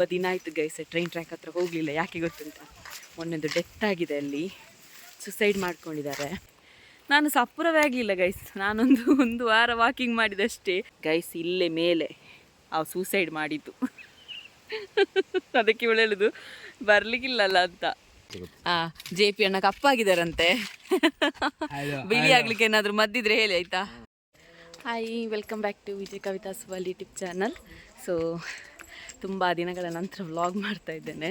ತುಂಬ ದಿನ ಆಯಿತು ಗೈಸ್ ಟ್ರೈನ್ ಟ್ರ್ಯಾಕ್ ಹತ್ರ ಹೋಗಲಿಲ್ಲ. ಯಾಕೆ ಗೊತ್ತುಂಟ? ಮೊನ್ನೊಂದು ಡೆತ್ ಆಗಿದೆ ಅಲ್ಲಿ. ಸುಸೈಡ್ ಮಾಡ್ಕೊಂಡಿದ್ದಾರೆ. ನಾನು ಸಪ್ಪುರವೇ ಆಗಲಿಲ್ಲ ಗೈಸ್ ನಾನೊಂದು ಒಂದು ವಾರ ವಾಕಿಂಗ್ ಮಾಡಿದಷ್ಟೇ. ಗೈಸ್ ಇಲ್ಲೇ ಮೇಲೆ ಆ ಸೂಸೈಡ್ ಮಾಡಿದ್ದು. ಅದಕ್ಕೆ ಇವಳು ಹೇಳುದು ಬರ್ಲಿಕ್ಕಿಲ್ಲಲ್ಲ ಅಂತ. ಆ ಜೆ ಪಿ ಅಣ್ಣ ಕಪ್ಪಾಗಿದ್ದಾರಂತೆ. ಬಿಳಿ ಆಗ್ಲಿಕ್ಕೆ ಏನಾದ್ರು ಮದ್ದಿದ್ರೆ ಹೇಳಿ ಆಯ್ತಾ? Hi welcome back to Vijay Kavitha ಸುವಲ್ YouTube channel. So ತುಂಬ ದಿನಗಳ ನಂತರ ವ್ಲಾಗ್ ಮಾಡ್ತಾ ಇದ್ದೇನೆ.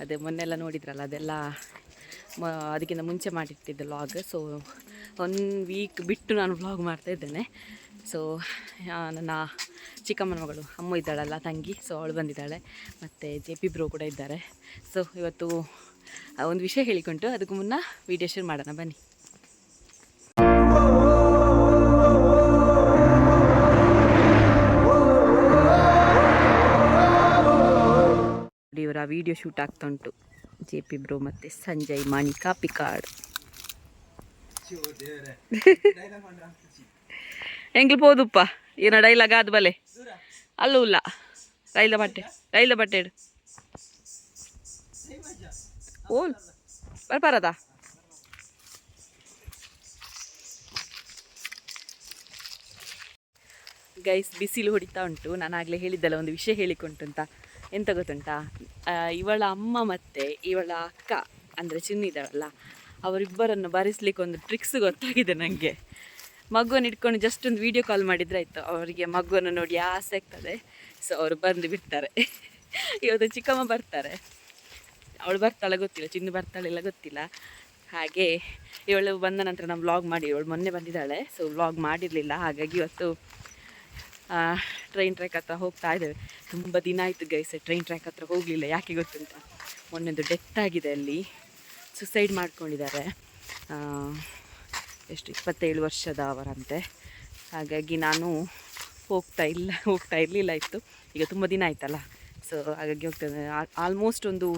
ಅದೇ ಮೊನ್ನೆಲ್ಲ ನೋಡಿದ್ರಲ್ಲ, ಅದೆಲ್ಲ ಅದಕ್ಕಿಂತ ಮುಂಚೆ ಮಾಡಿಟ್ಟಿದ್ದೆ ವ್ಲಾಗ್ ಸೊ ಒನ್ ವೀಕ್ ಬಿಟ್ಟು ನಾನು ವ್ಲಾಗ್ ಮಾಡ್ತಾ ಇದ್ದೇನೆ. ಸೊ ನನ್ನ ಚಿಕ್ಕಮ್ಮನ ಮಗಳು, ಅಮ್ಮ ಇದ್ದಾಳಲ್ಲ, ತಂಗಿ. ಸೊ ಅವಳು ಬಂದಿದ್ದಾಳೆ. ಮತ್ತು ಜೆ ಪಿ ಬ್ರೋ ಕೂಡ ಇದ್ದಾರೆ. ಸೊ ಇವತ್ತು ಒಂದು ವಿಷಯ ಹೇಳಿಕೊಂಡು ಅದಕ್ಕೂ ಮುನ್ನ ವಿಡಿಯೋ ಶೇರ್ ಮಾಡೋಣ. ಬನ್ನಿ. ಇವರ ವಿಡಿಯೋ ಶೂಟ್ ಆಗ್ತಾ ಉಂಟು. ಜೆ ಪಿ ಬ್ರೋ ಮತ್ತು ಸಂಜಯ್ ಮಾಣಿಕಾ ಪಿಕಾಡ್. ಹೆಂಗ್ಲಿ ಪೋದುಪ್ಪ? ಏನ ಡೈಲಾಗ್ ಆದ ಬಲೆ? ಅಲ್ಲೂ ಇಲ್ಲ. ರೈಲ ಬಟ್ಟೆ ರೈಲ ಬಟ್ಟೆ ಇಡು. ಓಲ್ ಬರ್ಬಾರದ ಗೈಸ್ ಬಿಸಿಲು ಹೊಡಿತಾ ಉಂಟು. ನಾನು ಆಗಲೇ ಹೇಳಿದ್ದಲ್ಲ, ಒಂದು ವಿಷಯ ಹೇಳಿಕೊಂಟು ಅಂತ ಎಂತ ಗೊತ್ತುಂಟಾ? ಇವಳ ಅಮ್ಮ ಮತ್ತು ಇವಳ ಅಕ್ಕ, ಅಂದರೆ ಚಿನ್ನಿದ್ದಾಳಲ್ಲ ಅವರಿಬ್ಬರನ್ನು ಬರೆಸ್ಲಿಕ್ಕೆ ಒಂದು ಟ್ರಿಕ್ಸ್ ಗೊತ್ತಾಗಿದೆ ನನಗೆ ಮಗುವನ್ನು ಇಟ್ಕೊಂಡು ಜಸ್ಟ್ ಒಂದು ವಿಡಿಯೋ ಕಾಲ್ ಮಾಡಿದ್ರೆ ಆಯಿತು. ಅವರಿಗೆ ಮಗುವನ್ನು ನೋಡಿ ಆಸೆ ಆಗ್ತದೆ. ಸೊ ಅವರು ಬಂದು ಬಿಡ್ತಾರೆ. ಇವತ್ತು ಚಿಕ್ಕಮ್ಮ ಬರ್ತಾರೆ. ಅವಳು ಬರ್ತಾಳೆ ಗೊತ್ತಿಲ್ಲ, ಚಿನ್ನು ಬರ್ತಾಳೆ ಇಲ್ಲ ಗೊತ್ತಿಲ್ಲ. ಹಾಗೆ ಇವಳು ಬಂದ ನಂತರ ನಾವು ವ್ಲಾಗ್ ಮಾಡಿ, ಇವಳು ಮೊನ್ನೆ ಬಂದಿದ್ದಾಳೆ. ಸೊ ವ್ಲಾಗ್ ಮಾಡಿರಲಿಲ್ಲ. ಹಾಗಾಗಿ ಇವತ್ತು ಟ್ರೈನ್ ಟ್ರ್ಯಾಕ್ ಹತ್ರ ಹೋಗ್ತಾ ಇದ್ದೇವೆ. ತುಂಬ ದಿನ ಆಯಿತು ಗೈಸ್ ಟ್ರೈನ್ ಟ್ರ್ಯಾಕ್ ಹತ್ರ ಹೋಗಲಿಲ್ಲ, ಯಾಕೆ ಗೊತ್ತುಂಟ? ಮೊನ್ನೆದು ಡೆತ್ ಆಗಿದೆ ಅಲ್ಲಿ. ಸುಸೈಡ್ ಮಾಡ್ಕೊಂಡಿದ್ದಾರೆ. ಎಷ್ಟು, ಇಪ್ಪತ್ತೇಳು ವರ್ಷದವರಂತೆ ಹಾಗಾಗಿ ನಾನು ಹೋಗ್ತಾ ಇಲ್ಲ, ಹೋಗ್ತಾ ಇರಲಿಲ್ಲ ಇತ್ತು. ಈಗ ತುಂಬ ದಿನ ಆಯ್ತಲ್ಲ. ಸೊ ಹಾಗಾಗಿ ಹೋಗ್ತೇನೆ. ಆಲ್ಮೋಸ್ಟ್ ಒಂದು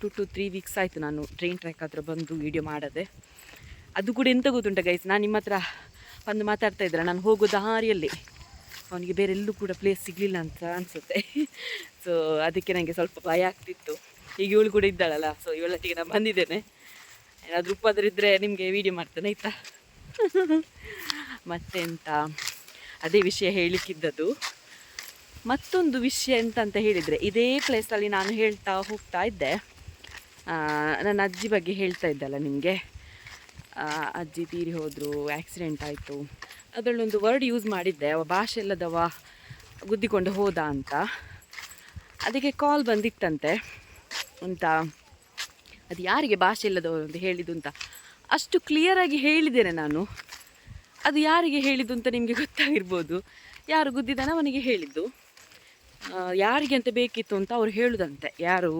ಟು ಟು ತ್ರೀ ವೀಕ್ಸ್ ಆಯಿತು ನಾನು ಟ್ರೈನ್ ಟ್ರ್ಯಾಕ್ ಹತ್ರ ಬಂದು ವೀಡಿಯೋ ಮಾಡದೆ. ಅದು ಕೂಡ ಎಂತ ಗೊತ್ತುಂಟ ಗೈಸ್ ನಾನು ನಿಮ್ಮ ಹತ್ರ ಬಂದು ಮಾತಾಡ್ತಾ ಇದ್ದರೆ ನಾನು ಹೋಗೋ ದಾರಿಯಲ್ಲಿ ಅವನಿಗೆ ಬೇರೆ ಎಲ್ಲೂ ಕೂಡ ಪ್ಲೇಸ್ ಸಿಗಲಿಲ್ಲ ಅಂತ ಅನಿಸುತ್ತೆ. ಸೊ ಅದಕ್ಕೆ ನನಗೆ ಸ್ವಲ್ಪ ಭಯ ಆಗ್ತಿತ್ತು. ಈಗ ಇವಳು ಕೂಡ ಇದ್ದಾಳಲ್ಲ ಸೊ ಇವಳೊಟ್ಟಿಗೆ ನಾನು ಬಂದಿದ್ದೇನೆ. ಏನಾದರೂ ಉಪ್ಪಾದರೂ ಇದ್ದರೆ ನಿಮಗೆ ವೀಡಿಯೋ ಮಾಡ್ತೇನೆ ಮತ್ತೆ ಮತ್ತೆಂತ? ಅದೇ ವಿಷಯ ಹೇಳಲಿಕ್ಕಿದ್ದದ್ದು ಮತ್ತೊಂದು ವಿಷಯ ಎಂತ ಅಂತ ಹೇಳಿದರೆ, ಇದೇ ಪ್ಲೇಸಲ್ಲಿ ನಾನು ಹೇಳ್ತಾ ಹೋಗ್ತಾ ಇದ್ದೆ. ನನ್ನ ಅಜ್ಜಿ ಬಗ್ಗೆ ಹೇಳ್ತಾ ಇದ್ದಲ್ಲ ನಿಮಗೆ. ಅಜ್ಜಿ ತೀರಿ ಹೋದರು ಆ್ಯಕ್ಸಿಡೆಂಟ್ ಆಯಿತು. ಅದರಲ್ಲೊಂದು ವರ್ಡ್ ಯೂಸ್ ಮಾಡಿದ್ದೆ, ಅವ ಭಾಷೆ ಇಲ್ಲದವ ಗುದ್ದಿಕೊಂಡು ಹೋದ ಅಂತ. ಅದಕ್ಕೆ ಕಾಲ್ ಬಂದಿತ್ತಂತೆ ಅಂತ. ಅದು ಯಾರಿಗೆ ಭಾಷೆ ಇಲ್ಲದವರು ಅಂತ ಹೇಳಿದ್ದು ಅಂತ. ಅಷ್ಟು ಕ್ಲಿಯರಾಗಿ ಹೇಳಿದ್ದೇನೆ ನಾನು. ಅದು ಯಾರಿಗೆ ಹೇಳಿದ್ದು ಅಂತ ನಿಮಗೆ ಗೊತ್ತಾಗಿರ್ಬೋದು. ಯಾರು ಗುದ್ದಿದ್ದಾನ ಅವನಿಗೆ ಹೇಳಿದ್ದು. ಯಾರಿಗೆ ಅಂತ ಬೇಕಿತ್ತು ಅಂತ ಅವರು ಹೇಳುದಂತೆ. ಯಾರು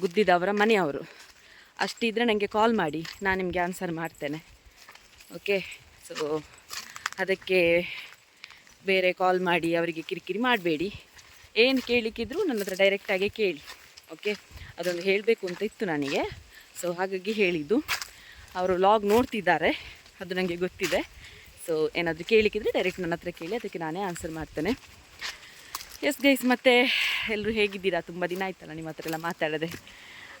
ಗುದ್ದಿದವರ ಮನೆಯವರು. ಅಷ್ಟಿದ್ರೆ ನನಗೆ ಕಾಲ್ ಮಾಡಿ, ನಾನು ನಿಮಗೆ ಆನ್ಸರ್ ಮಾಡ್ತೇನೆ. ಓಕೆ ಸೊ ಅದಕ್ಕೆ ಬೇರೆ ಕಾಲ್ ಮಾಡಿ ಅವರಿಗೆ ಕಿರಿಕಿರಿ ಮಾಡಬೇಡಿ. ಏನು ಕೇಳಲಿಕ್ಕಿದ್ರು ನನ್ನ ಹತ್ರ ಡೈರೆಕ್ಟಾಗೆ ಕೇಳಿ ಓಕೆ ಅದೊಂದು ಹೇಳಬೇಕು ಅಂತ ಇತ್ತು ನನಗೆ. ಸೊ ಹಾಗಾಗಿ ಹೇಳಿದ್ದು. ಅವರು ಲಾಗ್ ನೋಡ್ತಿದ್ದಾರೆ, ಅದು ನನಗೆ ಗೊತ್ತಿದೆ. ಸೊ ಏನಾದರೂ ಕೇಳಿಕ್ಕಿದ್ರೆ ಡೈರೆಕ್ಟ್ ನನ್ನ ಹತ್ರ ಕೇಳಿ, ಅದಕ್ಕೆ ನಾನೇ ಆನ್ಸರ್ ಮಾಡ್ತೇನೆ. ಎಸ್ ಗೈಸ್ ಮತ್ತೆ ಎಲ್ಲರೂ ಹೇಗಿದ್ದೀರಾ? ತುಂಬ ದಿನ ಆಯ್ತಲ್ಲ ನಿಮ್ಮ ಹತ್ರ ಎಲ್ಲ ಮಾತಾಡದೆ.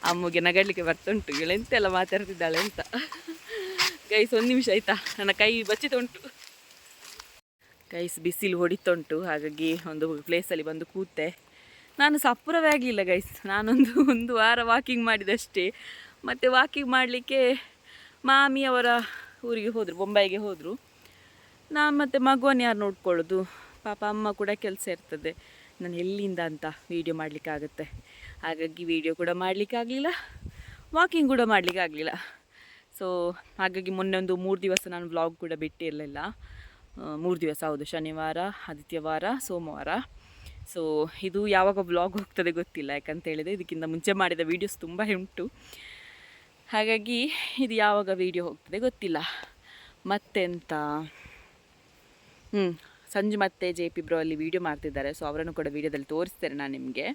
ಅಮ್ಮಗೆ ನಗಡ್ಲಿಕ್ಕೆ ಬರ್ತುಂಟು ಇವಳು ಮಾತಾಡ್ತಿದ್ದಾಳೆ ಅಂತ. ಗೈಸ್ ಒಂದು ನಿಮಿಷ ಆಯಿತಾ? ನನ್ನ ಕೈ ಬಚ್ಚಿತ ಉಂಟು. ಗೈಸ್ ಬಿಸಿಲು ಹೊಡಿತುಂಟು, ಹಾಗಾಗಿ ಒಂದು ಪ್ಲೇಸಲ್ಲಿ ಬಂದು ಕೂತೆ. ನಾನು ಸಪುರವೇ ಆಗಲಿಲ್ಲ ಗೈಸ್ ನಾನೊಂದು, ಒಂದು ವಾರ ವಾಕಿಂಗ್ ಮಾಡಿದಷ್ಟೇ. ಮತ್ತು ವಾಕಿಂಗ್ ಮಾಡಲಿಕ್ಕೆ ಮಾಮಿ ಅವರ ಊರಿಗೆ ಹೋದರು ಬೊಂಬಾಯಿಗೆ ಹೋದರು. ನಾನು ಮತ್ತು ಮಗುವನ್ನು ಯಾರು ನೋಡ್ಕೊಳ್ಳೋದು? ಪಾಪ ಅಮ್ಮ ಕೂಡ ಕೆಲಸ ಇರ್ತದೆ. ನಾನು ಎಲ್ಲಿಂದ ಅಂತ ವೀಡಿಯೋ ಮಾಡಲಿಕ್ಕಾಗತ್ತೆ. ಹಾಗಾಗಿ ವೀಡಿಯೋ ಕೂಡ ಮಾಡಲಿಕ್ಕಾಗಲಿಲ್ಲ ವಾಕಿಂಗ್ ಕೂಡ ಮಾಡಲಿಕ್ಕಾಗಲಿಲ್ಲ. ಸೊ ಹಾಗಾಗಿ ಮೊನ್ನೆ ಒಂದು ಮೂರು ದಿವಸ ನಾನು ವ್ಲಾಗ್ ಕೂಡ ಬಿಟ್ಟಿರಲಿಲ್ಲ. ಮೂರು ದಿವಸ ಹೌದು, ಶನಿವಾರ ಆದಿತ್ಯವಾರ ಸೋಮವಾರ. ಸೊ ಇದು ಯಾವಾಗ ಬ್ಲಾಗ್ ಹೋಗ್ತದೆ ಗೊತ್ತಿಲ್ಲ, ಯಾಕಂತ ಹೇಳಿದರೆ ಇದಕ್ಕಿಂತ ಮುಂಚೆ ಮಾಡಿದ ವೀಡಿಯೋಸ್ ತುಂಬ ಉಂಟು. ಹಾಗಾಗಿ ಇದು ಯಾವಾಗ ವೀಡಿಯೋ ಹೋಗ್ತದೆ ಗೊತ್ತಿಲ್ಲ. ಮತ್ತೆಂತ? ಹ್ಞೂ ಸಂಜು ಮತ್ತೆ ಜೆ ಪಿ ಬ್ರೋ ಅಲ್ಲಿ ವೀಡಿಯೋ ಮಾಡ್ತಿದ್ದಾರೆ ಸೊ ಅವರನ್ನು ಕೂಡ ವೀಡಿಯೋದಲ್ಲಿ ತೋರಿಸ್ತೇನೆ ನಾನು ನಿಮಗೆ.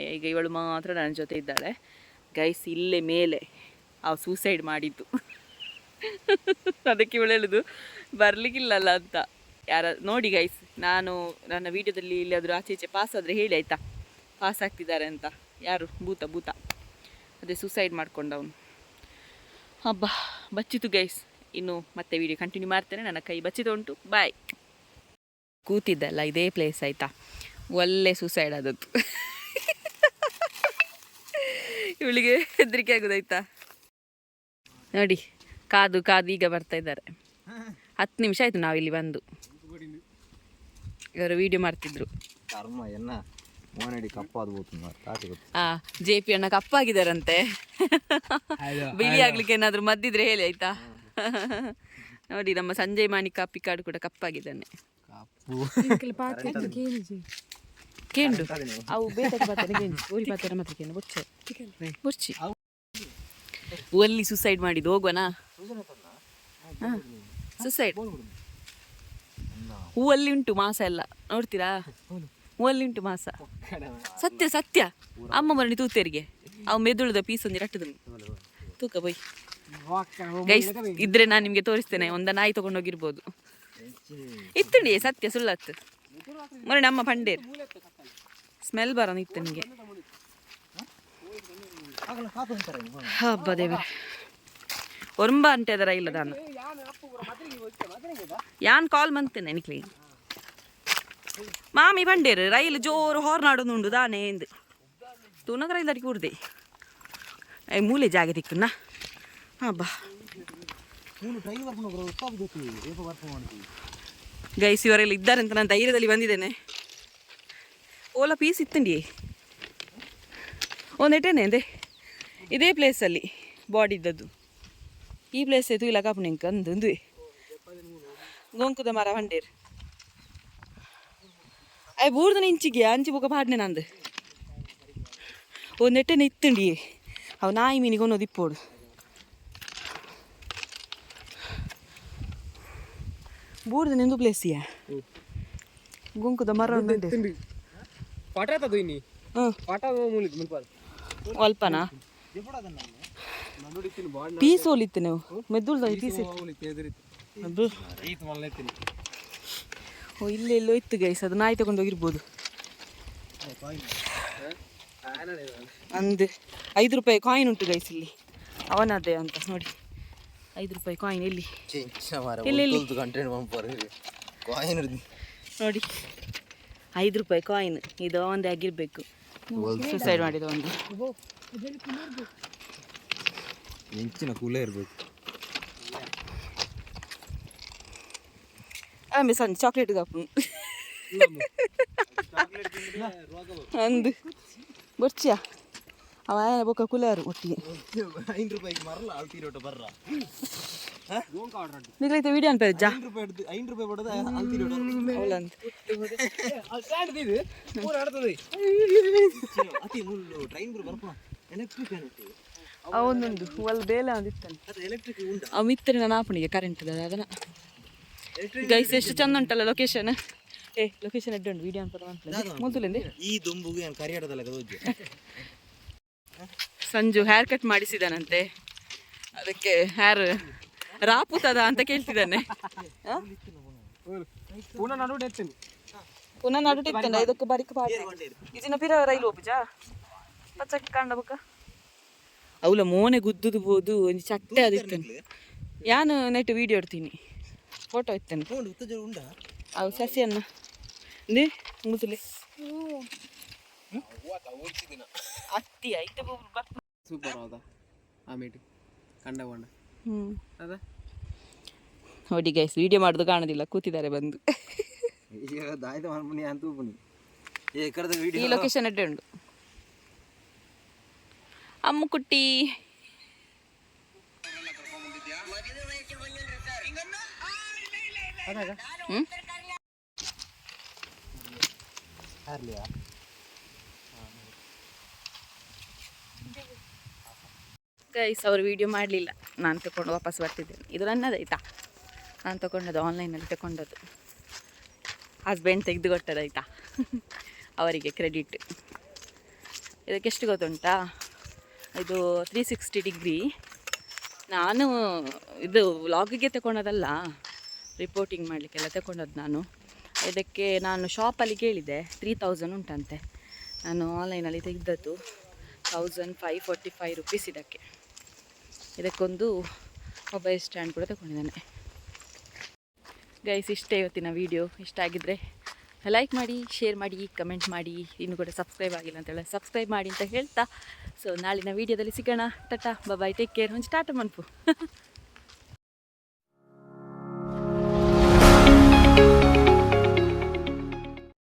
ಈಗ ಇವಳು ಮಾತ್ರ ನನ್ನ ಜೊತೆ ಇದ್ದಾಳೆ. ಗೈಸ್ ಇಲ್ಲೇ ಮೇಲೆ. ಆ ಸೂಸೈಡ್ ಮಾಡಿದ್ದು. ಅದಕ್ಕೆ ಇವಳು ಹೇಳುದು ಬರಲಿಕ್ಕಿಲ್ಲಲ್ಲ ಅಂತ. ಯಾರ, ನೋಡಿ ಗೈಸ್ ನಾನು ನನ್ನ ವೀಡಿಯೋದಲ್ಲಿ ಇಲ್ಲಾದರೂ ಆಚೆ ಈಚೆ ಪಾಸ್ ಆದರೆ ಹೇಳಿ ಆಯ್ತಾ? ಪಾಸ್ ಆಗ್ತಿದ್ದಾರೆ ಅಂತ. ಯಾರು? ಭೂತ ಭೂತ. ಅದೇ ಸುಸೈಡ್ ಮಾಡ್ಕೊಂಡವನು. ಹಬ್ಬ, ಬಚ್ಚಿತು ಗೈಸ್ ಇನ್ನು ಮತ್ತೆ ವಿಡಿಯೋ ಕಂಟಿನ್ಯೂ ಮಾಡ್ತೇನೆ. ನನ್ನ ಕೈ ಬಚ್ಚಿತು ಉಂಟು. ಬಾಯ್ ಕೂತಿದ್ದಲ್ಲ, ಇದೇ ಪ್ಲೇಸ್ ಆಯಿತಾ? ಒಳ್ಳೆ ಸೂಸೈಡ್ ಆದದ್ದು. ಇವಳಿಗೆ ಹೆದರಿಕೆ ಆಗೋದಾಯ್ತಾ? ನೋಡಿ, ಕಾದು ಕಾದು ಈಗ ಬರ್ತಾ ಇದ್ದಾರೆ. ಹತ್ತು ನಿಮಿಷ ಆಯಿತು ನಾವಿಲ್ಲಿ ಬಂದು. ಇವರು ವೀಡಿಯೋ ಮಾಡ್ತಿದ್ರು. ಆ ಜೆ ಪಿ ಅಣ್ಣ ಕಪ್ಪಾಗಿದ್ದಾರಂತೆ ಬಿಳಿ ಆಗ್ಲಿಕ್ಕೆ ಏನಾದ್ರು ಮದ್ದಿದ್ರೆ ಹೇಳಿ ಆಯ್ತಾ? ನೋಡಿ ನಮ್ಮ ಸಂಜಯ್ ಮಾಣಿಕ ಕಾಪಿ ಕಾರ್ಡ್ ಕೂಡ ಕಪ್ಪಾಗಿದ್ದಾನೆ ಕೇಂಡು. ಅವು ಮಾಡಿದ್ದು ಹೋಗೋಣ ಸುಸೈಡ್. ಹೂವಲ್ಲಿ ಉಂಟು ಮಾಸ ಎಲ್ಲ. ನೋಡ್ತೀರಾ? ಹೂವಲ್ಲಿ ಉಂಟು ಮಾಸ. ಸತ್ಯ ಸತ್ಯ. ಅಮ್ಮ ಮರಣಿ ತೂತೇರಿಗೆ. ಅವು ಮೆದುಳದ ಪೀಸ್ ಒಂದು ರಟ್ಟದ ತೂಕ ಬೈ. ಗೈಸ್ ಇದ್ರೆ ನಾನು ನಿಮಗೆ ತೋರಿಸ್ತೇನೆ. ಒಂದ ನಾಯಿ ತಗೊಂಡೋಗಿರ್ಬೋದು. ಇತ್ತುಂಡಿ ಸತ್ಯ ಸುಳ್ಳತ್ತು ಮರಣ ಅಮ್ಮ ಪಂಡೇರ್. ಸ್ಮೆಲ್ ಬರೋ ಇತ್ತು ನಿಮಗೆ ಹಬ್ಬ ದೇವರೇ. ಒರಂಬ ಅದರ ಇಲ್ಲ ನಾನು. ಯಾನ್ ಕಾಲ್ ಮಂತೇನೆ ಎನಿಕ್ಲಿ ಮಾಮಿ ಬಂಡೇರು, ರೈಲು ಜೋರು ಹಾರ್ನ್ ಆಡೋದುಂಡು ದಾನೆ ಎಂದು. ತೂನಗ ರೈಲು ಅಡಿಗೆ ಕೂರ್ದೆ ಐ ಮೂಲೆ ಜಾಗ ದಿಕ್ಕನ್ನ ಹಬ್ಬ ಬಾ. ಗೈಸ್, ಇವರೆಲ್ಲ ಇದ್ದಾರೆ ಅಂತ ನಾನು ಧೈರ್ಯದಲ್ಲಿ ಬಂದಿದ್ದೇನೆ. ಓಲಾ ಪೀಸ್ ಇತ್ತಂಡಿ? ಒಂದೇಟೇನೆ ಅಂದೆ. ಇದೇ ಪ್ಲೇಸಲ್ಲಿ ಬಾಡಿ ಇದ್ದದ್ದು. ಈ ಪ್ಲೇಸ್ ಇದು ಇಲ್ಲ ಕಾಪು ಉಂದು ಅಂದು ಗೊಂಕುದ ಮರ ಬಂಡೇರು ಅಯ್ಯ ಬೂರ್ದನ ಇಂಚಿಗೆ ಅಂಚಿ ಬೊಕ ಪಾಡ್ನೆ ನಂದು ಒಂದೆಟ್ಟೆನೆ ಇತ್ತುಂಡಿ ಅವು ನಾಯಿ ಮೀನಿಗೆ ಒಂದು ಇಪ್ಪೋಡು ಬೂರ್ದ ನಿಂದು ಪ್ಲೇಸಿಯಾ ಗುಂಕುದ ಮರ ಪಾಠ ಪಾಠ ಮೂಲಿದ್ ಪೀಸ್ ಹೋಲಿತ್ತೆ ನೀವು? ಮೆದುಳ್ದ ಪೀಸ್ ಅದು ಓ ಇಲ್ಲ ಎಲ್ಲೋ ಇತ್ತು ಗೈಸ್ ಅದು ನಾಯಿ ತಗೊಂಡು ಹೋಗಿರ್ಬೋದು. ಅಂದು ಐದು ರೂಪಾಯಿ ಕಾಯಿನ್ ಉಂಟು ಗೈಸ್ ಇಲ್ಲಿ. ಅವನದೇ ಅಂತ ನೋಡಿ. ಐದು ರೂಪಾಯಿ ಕಾಯಿನ್ ಎಲ್ಲಿ? ನೋಡಿ. ಐದು ರೂಪಾಯಿ ಕಾಯಿನ್ ಇದು ಒಂದೇ ಆಗಿರ್ಬೇಕು. ಸುಸೈಡ್ ಮಾಡಿದ ಒಂದು ಹೆಂಚಿನ ಕೂಲೇ ಇರಬೇಕು ಆಮೇಲೆ ಸಂಜೆ ಚಾಕ್ಲೇಟ್ ಕಾಪು ಅಂದು ಬರ್ಚಿಯಾ ಅವ ಬೊಕ್ಕ ಕುಲಾರು ಒಟ್ಟಿಗೆ ಐದು ರೂಪಾಯಿಗೆ ಮರಲ್ಲ ಅಲ್ತಿರೋಟ ಬರ್ರ ನಿಗ್ಲೈತೆ ವಿಡಿಯೋ ಅನ್ಪ ಜಾ ಐದು ರೂಪಾಯಿ ಹಿಡ್ದು ಐದು ರೂಪಾಯಿ ಬಡದ ಅಲ್ತಿರೋಟ ಅವಳಂತ ಪೂರ ಆಡ್ತದೆ ಅತಿ ಮುಳ್ಳು ಟ್ರೈನ್ ಬರ್ಪ ಎಲೆಕ್ಟ್ರಿಕ್ ಏನೈತಿ ಅವನೊಂದು ಅಲ್ಲಿ ಬೇಲೆ ಅವ ನಾಪಣಿಗೆ ಕರೆಂಟ್ ಅದನ್ನ. ಗೈಸ್ ಎಷ್ಟು ಚಂದ ಉಂಟಲ್ಲ ಲೊಕೇಶನ್ ಏ ಲೊಕೇಶನ್ ಎಡ್ಡು ಉಂಟು ವಿಡಿಯೋ ಅನ್ಪದ ಮೊದಲಿಂದ ಈ ದುಂಬುಗೆ ಏನು ಕರಿಯಾಡದಲ್ಲ ಗದೋಜ್ಜು ಸಂಜು ಹೇರ್ ಕಟ್ ಮಾಡಿಸಿದಾನಂತೆ. ಅದಕ್ಕೆ ಹೇರ್ ರಾಪುತದ ಅಂತ ಕೇಳ್ತಿದ್ದಾನೆ? ಪೂನ ನಡು ಎತ್ತೀನಿ. ಪುನಃ ನಡುಟಿತ್ತಂಡ ಇದಕ್ಕೆ ಬರಿಕ ಪಾಡಿ ಇದನ್ನ ಪಿರ ರೈಲು ಹೋಗ್ಬಿಜಾ ಪಚ್ಚಕ್ಕೆ ಕಾಂಡ ಬಕ್ಕ? ಅವಳ ಮೋನೆ ಗುದ್ದುದು ಬೋದು ಒಂದು ಚಟ್ಟೆ ಅದಿತ್ತೇನೆ ಯಾನು ನೆಟ್ ವಿಡಿಯೋ ಇಡ್ತೀನಿ. ಫೋಟೋ ಇತ್ತೇನೆ ಅವು ಸಸಿಯನ್ನ. ನೇ ಮುಸುಲೆ ಅತ್ತಿ ಐತೆ ಸೂಪರ್ ಹೌದ ಆಮೇಲೆ ಕಂಡ ಕೊಂಡ ಹ್ಞೂ ಅದ? ನೋಡಿ ಗೈಸ್ ವಿಡಿಯೋ ಮಾಡೋದು ಕಾಣೋದಿಲ್ಲ ಕೂತಿದ್ದಾರೆ ಬಂದು. ಈ ಲೊಕೇಶನ್ ಅಡ್ಡೆ ಉಂಟು. ಅಮ್ಮು ಕುಟ್ಟಿ ಹ್ಮ್? ಹಾರ್ಲಿಯಾ ಗೈಸ್, ಅವರು ವಿಡಿಯೋ ಮಾಡಲಿಲ್ಲ. ನಾನು ತಗೊಂಡು ವಾಪಸ್ ಬರ್ತಿದ್ದೇನೆ. ಇದು ನನ್ನದಾಯ್ತಾ ನಾನು ತಗೊಂಡದ್ದು ಆನ್ಲೈನಲ್ಲಿ ತಗೊಂಡದ್ದು. ಹಸ್ಬೆಂಡ್ ತೆಗೆದು ಕೊಟ್ಟದಾಯ್ತಾ ಅವರಿಗೆ ಕ್ರೆಡಿಟ್ ಇದಕ್ಕೆಷ್ಟು ಗೊತ್ತುಂಟಾ? ಇದು ತ್ರೀ ಸಿಕ್ಸ್ಟಿ ಡಿಗ್ರಿ. ನಾನು ಇದು ವ್ಲಾಗಿಗೆ ತಗೊಂಡದಲ್ಲ ರಿಪೋರ್ಟಿಂಗ್ ಮಾಡಲಿಕ್ಕೆಲ್ಲ ತಗೊಂಡದ್ದು ನಾನು. ಇದಕ್ಕೆ ನಾನು ಶಾಪಲ್ಲಿ ಕೇಳಿದೆ ತ್ರೀ ತೌಸಂಡ್ ಉಂಟಂತೆ. ನಾನು ಆನ್ಲೈನಲ್ಲಿ ತೆಗೆದದ್ದು thousand five forty five rupees ಇದಕ್ಕೆ. ಇದಕ್ಕೊಂದು ಮೊಬೈಲ್ ಸ್ಟ್ಯಾಂಡ್ ಕೂಡ ತಗೊಂಡಿದ್ದಾನೆ ಗೈಸ್ ಇಷ್ಟೇ ಇವತ್ತಿನ ವಿಡಿಯೋ ಇಷ್ಟ ಆಗಿದ್ದರೆ ಲೈಕ್ ಮಾಡಿ ಶೇರ್ ಮಾಡಿ ಕಮೆಂಟ್ ಮಾಡಿ. ಇನ್ನು ಕೂಡ ಸಬ್ಸ್ಕ್ರೈಬ್ ಆಗಿಲ್ಲ ಅಂತೇಳಿ ಸಬ್ಸ್ಕ್ರೈಬ್ ಮಾಡಿ ಅಂತ ಹೇಳ್ತಾ. ಸೊ ನಾಳಿನ ವೀಡಿಯೋದಲ್ಲಿ ಸಿಗೋಣ. ಟಟಾ ಬಾಯ್ ಟೇಕ್ ಕೇರ್ ಒಂದು ಸ್ಟಾರ್ಟ್ ಮನ್ಪು.